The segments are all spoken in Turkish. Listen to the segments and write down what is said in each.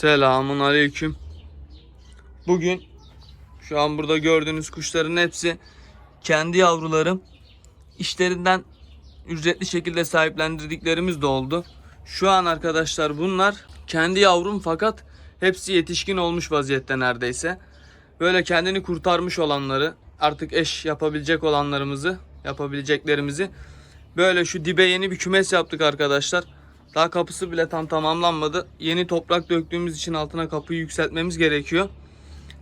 Selamun aleyküm. Bugün şu an burada gördüğünüz kuşların hepsi kendi yavrularım. İşlerinden ücretli şekilde sahiplendirdiklerimiz de oldu. Şu an arkadaşlar bunlar kendi yavrum fakat hepsi yetişkin olmuş vaziyette neredeyse. Böyle kendini kurtarmış olanları artık eş yapabilecek olanlarımızı yapabileceklerimizi böyle şu dibe yeni bir kümes yaptık arkadaşlar. Daha kapısı bile tam tamamlanmadı. Yeni toprak döktüğümüz için altına kapıyı yükseltmemiz gerekiyor.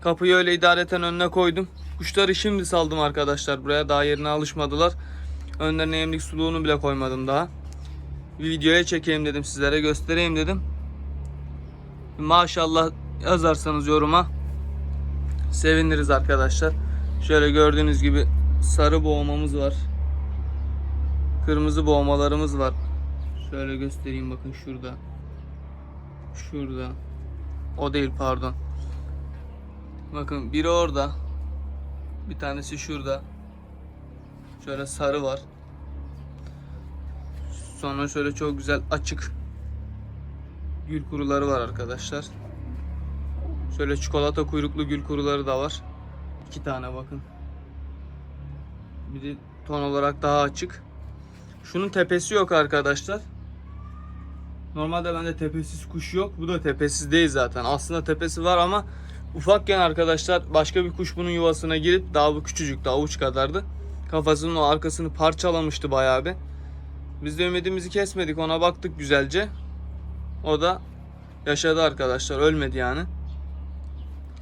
Kapıyı öyle idareten önüne koydum. Kuşları şimdi saldım arkadaşlar buraya. Daha yerine alışmadılar. Önlerine yemlik suluğunu bile koymadım daha. Bir videoya çekeyim dedim sizlere göstereyim dedim. Maşallah yazarsanız yoruma seviniriz arkadaşlar. Şöyle gördüğünüz gibi sarı boğmamız var. Kırmızı boğmalarımız var. Şöyle göstereyim bakın şurada. Şurada. O değil pardon. Bakın biri orada. Bir tanesi şurada. Şöyle sarı var. Sonra şöyle çok güzel açık gül kuruları var arkadaşlar. Şöyle çikolata kuyruklu gül kuruları da var. İki tane bakın. Biri ton olarak daha açık. Şunun tepesi yok arkadaşlar. Normalde bende tepesiz kuş yok. Bu da tepesiz değil zaten. Aslında tepesi var ama ufakken arkadaşlar başka bir kuş bunun yuvasına girip daha bu küçücüktü avuç kadardı. Kafasının o arkasını parçalamıştı bayağı bir. Biz de ümidimizi kesmedik ona baktık güzelce. O da yaşadı arkadaşlar ölmedi yani.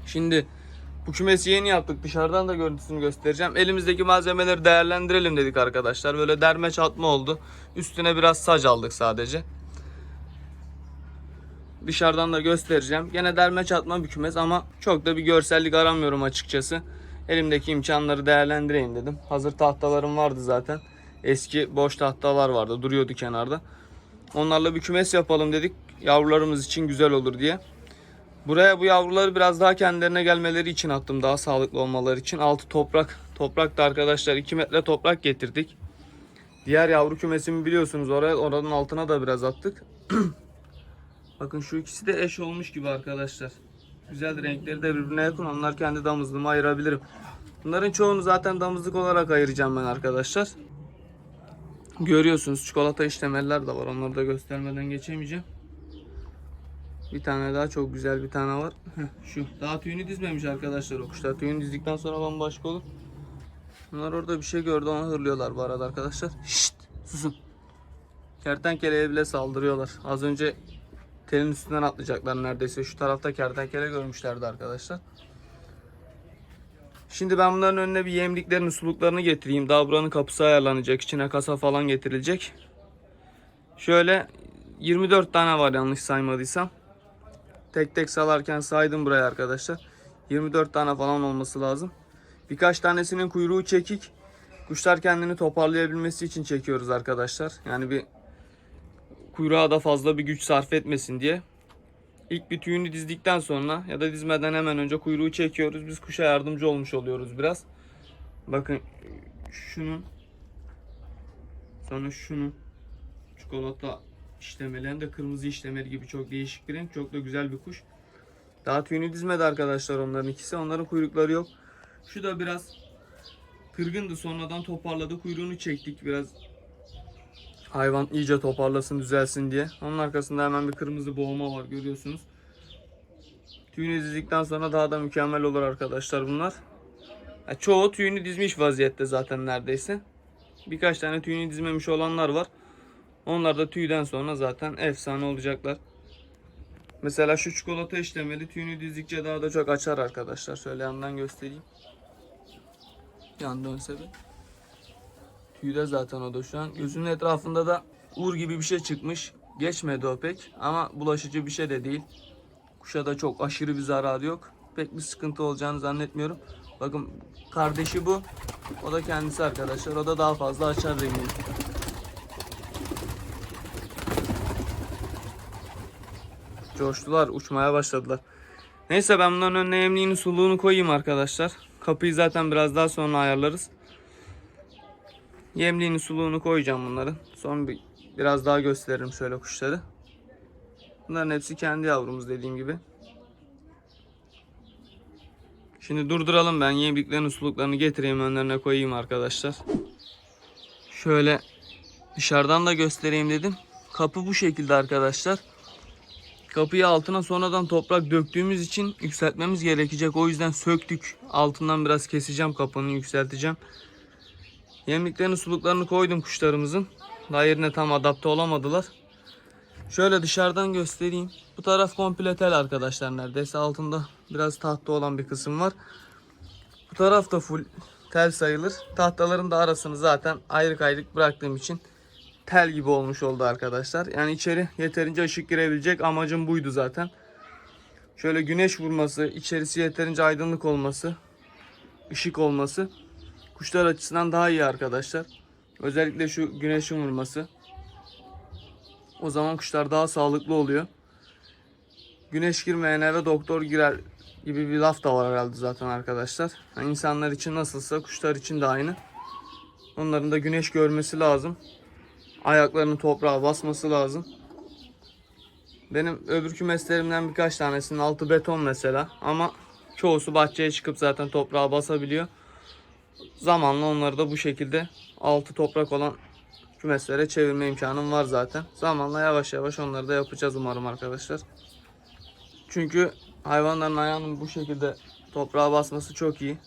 Şimdi bu kümesi yeni yaptık. Dışarıdan da görüntüsünü göstereceğim. Elimizdeki malzemeleri değerlendirelim dedik arkadaşlar. Böyle derme çatma oldu. Üstüne biraz sac aldık sadece. Dışarıdan da göstereceğim. Gene derme çatma bir kümes ama çok da bir görsellik aramıyorum açıkçası. Elimdeki imkanları değerlendireyim dedim. Hazır tahtalarım vardı zaten. Eski boş tahtalar vardı. Duruyordu kenarda. Onlarla bir kümes yapalım dedik. Yavrularımız için güzel olur diye. Buraya bu yavruları biraz daha kendilerine gelmeleri için attım. Daha sağlıklı olmaları için. Altı toprak. Toprak da arkadaşlar 2 metre toprak getirdik. Diğer yavru kümesimi biliyorsunuz. Oraya oranın altına da biraz attık. Bakın şu ikisi de eş olmuş gibi arkadaşlar. Güzel renkleri de birbirine yakın. Onlar kendi damızlığımı ayırabilirim. Bunların çoğunu zaten damızlık olarak ayıracağım ben arkadaşlar. Görüyorsunuz çikolata işlemeler de var. Onları da göstermeden geçemeyeceğim. Bir tane daha çok güzel bir tane var. Şu. Daha tüyünü dizmemiş arkadaşlar o kuşlar. Tüyünü dizdikten sonra bambaşka olur. Bunlar orada bir şey gördü onu hırlıyorlar bu arada arkadaşlar. Şşt susun. Kertenkeleye bile saldırıyorlar. Az önce telin üstünden atlayacaklar neredeyse. Şu tarafta kertenkele görmüşlerdi arkadaşlar. Şimdi ben bunların önüne bir yemliklerini, suluklarını getireyim. Daha buranın kapısı ayarlanacak. İçine kasa falan getirilecek. Şöyle 24 tane var yanlış saymadıysam. Tek tek salarken saydım buraya arkadaşlar. 24 tane falan olması lazım. Birkaç tanesinin kuyruğu çekik. Kuşlar kendini toparlayabilmesi için çekiyoruz arkadaşlar. Yani bir kuyruğa da fazla bir güç sarf etmesin diye. İlk bir tüyünü dizdikten sonra ya da dizmeden hemen önce kuyruğu çekiyoruz. Biz kuşa yardımcı olmuş oluyoruz biraz. Bakın şunun sonra şunun çikolata işlemeli hem de kırmızı işlemeli gibi çok değişik bir renk. Çok da güzel bir kuş. Daha tüyünü dizmedi arkadaşlar onların ikisi. Onların kuyrukları yok. Şu da biraz kırgındı. Sonradan toparladı. Kuyruğunu çektik. Biraz hayvan iyice toparlasın, düzelsin diye. Onun arkasında hemen bir kırmızı boğma var görüyorsunuz. Tüyünü dizdikten sonra daha da mükemmel olur arkadaşlar bunlar. Ya çoğu tüyünü dizmiş vaziyette zaten neredeyse. Birkaç tane tüyünü dizmemiş olanlar var. Onlar da tüyden sonra zaten efsane olacaklar. Mesela şu çikolata işlemeli tüyünü dizdikçe daha da çok açar arkadaşlar. Şöyle yandan göstereyim. Yan dönse bir. Tüyde zaten o da şu an. Gözünün etrafında da uğur gibi bir şey çıkmış. Geçmedi o pek ama bulaşıcı bir şey de değil. Kuşa da çok aşırı bir zararı yok. Pek bir sıkıntı olacağını zannetmiyorum. Bakın kardeşi bu. O da kendisi arkadaşlar. O da daha fazla açar rengini. Coştular, uçmaya başladılar. Neyse ben bunların önüne emliğini suluğunu koyayım arkadaşlar. Kapıyı zaten biraz daha sonra ayarlarız. Yemliğini suluğunu koyacağım bunların. Son bir biraz daha gösteririm şöyle kuşları. Bunların hepsi kendi yavrumuz dediğim gibi. Şimdi durduralım ben yemliklerin suluklarını getireyim önlerine koyayım arkadaşlar. Şöyle dışarıdan da göstereyim dedim. Kapı bu şekilde arkadaşlar. Kapıyı altına sonradan toprak döktüğümüz için yükseltmemiz gerekecek. O yüzden söktük. Altından biraz keseceğim kapını yükselteceğim. Yemliklerini suluklarını koydum kuşlarımızın. Daha yerine tam adapte olamadılar. Şöyle dışarıdan göstereyim. Bu taraf komple tel arkadaşlar neredeyse. Altında biraz tahta olan bir kısım var. Bu taraf da full tel sayılır. Tahtaların da arasını zaten ayrık ayrık bıraktığım için tel gibi olmuş oldu arkadaşlar. Yani içeri yeterince ışık girebilecek amacım buydu zaten. Şöyle güneş vurması, içerisi yeterince aydınlık olması, ışık olması kuşlar açısından daha iyi arkadaşlar. Özellikle şu güneşin vurması. O zaman kuşlar daha sağlıklı oluyor. Güneş girmeyen eve doktor girer gibi bir laf da var herhalde zaten arkadaşlar. Yani insanlar için nasılsa kuşlar için de aynı. Onların da güneş görmesi lazım. Ayaklarını toprağa basması lazım. Benim öbür kümeslerimden birkaç tanesinin altı beton mesela. Ama çoğusu bahçeye çıkıp zaten toprağa basabiliyor. Zamanla onları da bu şekilde altı toprak olan kümeslere çevirme imkanım var zaten. Zamanla yavaş yavaş onları da yapacağız umarım arkadaşlar. Çünkü hayvanların ayağının bu şekilde toprağa basması çok iyi.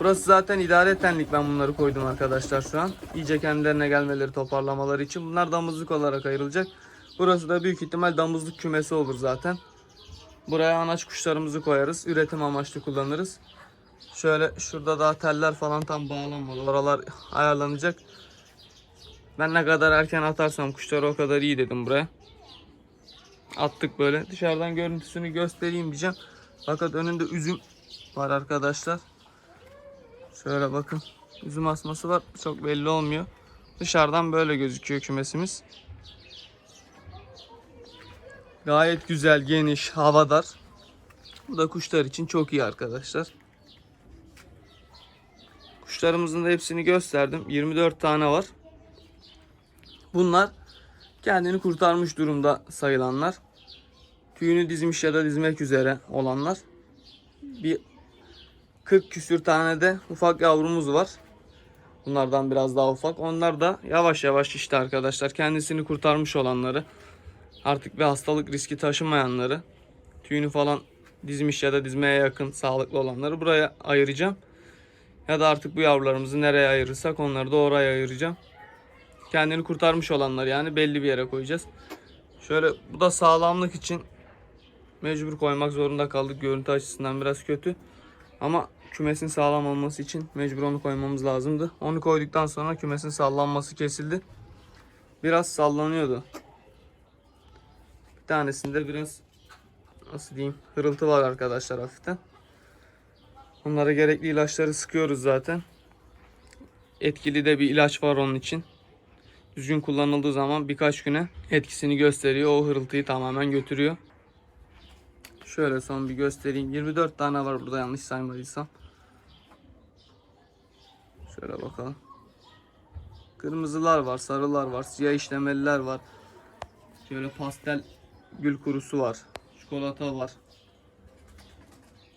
Burası zaten idare etenlik ben bunları koydum arkadaşlar şu an. İyice kendilerine gelmeleri toparlamaları için. Bunlar damızlık olarak ayrılacak. Burası da büyük ihtimal damızlık kümesi olur zaten. Buraya anaç kuşlarımızı koyarız. Üretim amaçlı kullanırız. Şöyle şurada daha teller falan tam bağlanmadı. Oralar ayarlanacak. Ben ne kadar erken atarsam kuşları o kadar iyi dedim buraya. Attık böyle. Dışarıdan görüntüsünü göstereyim diyeceğim. Fakat önünde üzüm var arkadaşlar. Şöyle bakın. Üzüm asması var. Çok belli olmuyor. Dışarıdan böyle gözüküyor kümesimiz. Gayet güzel, geniş, havadar. Bu da kuşlar için çok iyi arkadaşlar. Kuşlarımızın da hepsini gösterdim. 24 tane var. Bunlar kendini kurtarmış durumda sayılanlar. Tüyünü dizmiş ya da dizmek üzere olanlar. Bir 40 küsür tane de ufak yavrumuz var. Bunlardan biraz daha ufak. Onlar da yavaş yavaş işte arkadaşlar kendisini kurtarmış olanları. Artık bir hastalık riski taşımayanları. Tüyünü falan dizmiş ya da dizmeye yakın sağlıklı olanları buraya ayıracağım. Ya da artık bu yavrularımızı nereye ayırırsak onları da oraya ayıracağım. Kendini kurtarmış olanlar yani belli bir yere koyacağız. Şöyle bu da sağlamlık için mecbur koymak zorunda kaldık. Görüntü açısından biraz kötü. Ama kümesin sağlam olması için mecbur onu koymamız lazımdı. Onu koyduktan sonra kümesin sallanması kesildi. Biraz sallanıyordu. Bir tanesinde biraz nasıl diyeyim hırıltı var arkadaşlar hafiften. Onlara gerekli ilaçları sıkıyoruz zaten. Etkili de bir ilaç var onun için. Düzgün kullanıldığı zaman birkaç güne etkisini gösteriyor. O hırıltıyı tamamen götürüyor. Şöyle son bir göstereyim. 24 tane var burada yanlış saymadıysam. Şöyle bakalım. Kırmızılar var, sarılar var, siyah işlemeliler var. Şöyle pastel gül kurusu var. Çikolata var.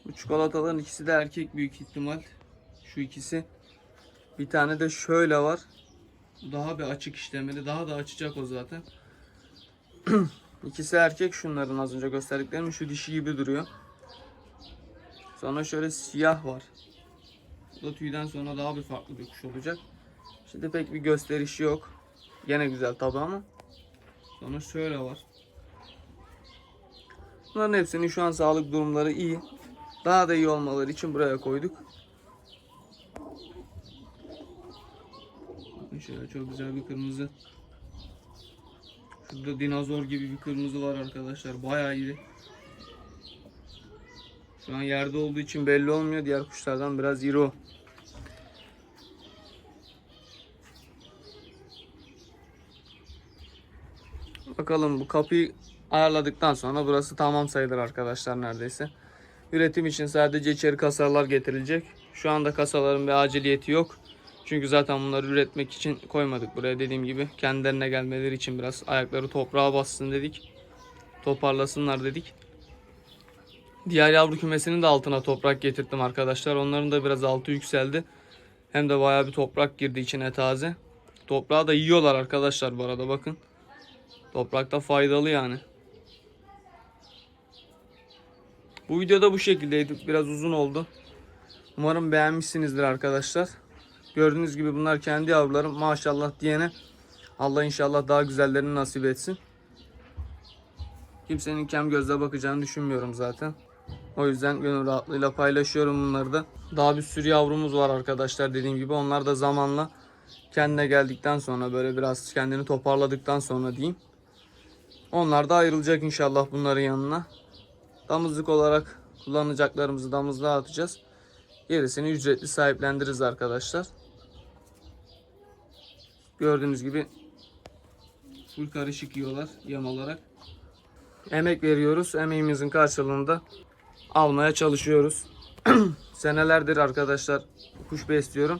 Bu çikolataların ikisi de erkek büyük ihtimal. Şu ikisi. Bir tane de şöyle var. Daha bir açık işlemeli. Daha da açacak o zaten. İkisi erkek şunların az önce gösterdiklerim. Şu dişi gibi duruyor. Sonra şöyle siyah var. Bu da tüyden sonra daha bir farklı bir kuş olacak. Şimdi pek bir gösterişi yok. Gene güzel tabi ama. Sonra şöyle var. Bunların hepsinin şu an sağlık durumları iyi. Daha da iyi olmaları için buraya koyduk. Bakın şöyle çok güzel bir kırmızı. Şurada dinozor gibi bir kırmızı var arkadaşlar. Bayağı iri. Şu an yerde olduğu için belli olmuyor. Diğer kuşlardan biraz iri o. Bakalım bu kapıyı ayarladıktan sonra burası tamam sayılır arkadaşlar neredeyse. Üretim için sadece içeri kasalar getirilecek. Şu anda kasaların bir aciliyeti yok. Çünkü zaten bunları üretmek için koymadık buraya dediğim gibi. Kendilerine gelmeleri için biraz ayakları toprağa bassın dedik. Toparlasınlar dedik. Diğer yavru kümesinin de altına toprak getirdim arkadaşlar. Onların da biraz altı yükseldi. Hem de bayağı bir toprak girdi içine taze. Toprağı da yiyorlar arkadaşlar bu arada bakın. Toprak da faydalı yani. Bu videoda bu şekildeydi. Biraz uzun oldu. Umarım beğenmişsinizdir arkadaşlar. Gördüğünüz gibi bunlar kendi yavrularım. Maşallah diyene Allah inşallah daha güzellerini nasip etsin. Kimsenin kem gözle bakacağını düşünmüyorum zaten. O yüzden gönül rahatlığıyla paylaşıyorum bunları da. Daha bir sürü yavrumuz var arkadaşlar dediğim gibi. Onlar da zamanla kendine geldikten sonra böyle biraz kendini toparladıktan sonra diyeyim. Onlar da ayrılacak inşallah bunların yanına. Damızlık olarak kullanacaklarımızı damızlığa atacağız. Gerisini ücretli sahiplendiririz arkadaşlar. Gördüğünüz gibi full karışık yiyorlar yem olarak. Emek veriyoruz. Emeğimizin karşılığında almaya çalışıyoruz. Senelerdir arkadaşlar kuş besliyorum.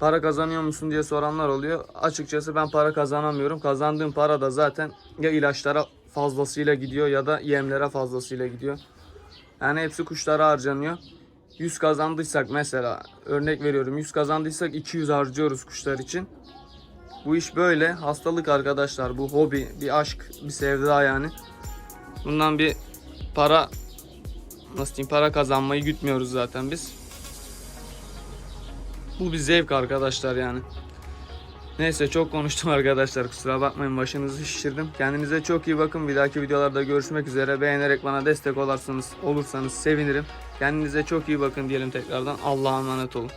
Para kazanıyor musun diye soranlar oluyor. Açıkçası ben para kazanamıyorum. Kazandığım para da zaten ya ilaçlara fazlasıyla gidiyor ya da yemlere fazlasıyla gidiyor. Yani hepsi kuşlara harcanıyor. 100 kazandıysak mesela örnek veriyorum 100 kazandıysak 200 harcıyoruz kuşlar için. Bu iş böyle. Hastalık arkadaşlar. Bu hobi, bir aşk, bir sevda yani. Bundan bir para nasıl diyeyim para kazanmayı gütmüyoruz zaten biz. Bu bir zevk arkadaşlar yani. Neyse çok konuştum arkadaşlar kusura bakmayın başınızı şişirdim. Kendinize çok iyi bakın. Bir dahaki videolarda görüşmek üzere. Beğenerek bana destek olursanız olursanız sevinirim. Kendinize çok iyi bakın diyelim tekrardan. Allah'a emanet olun.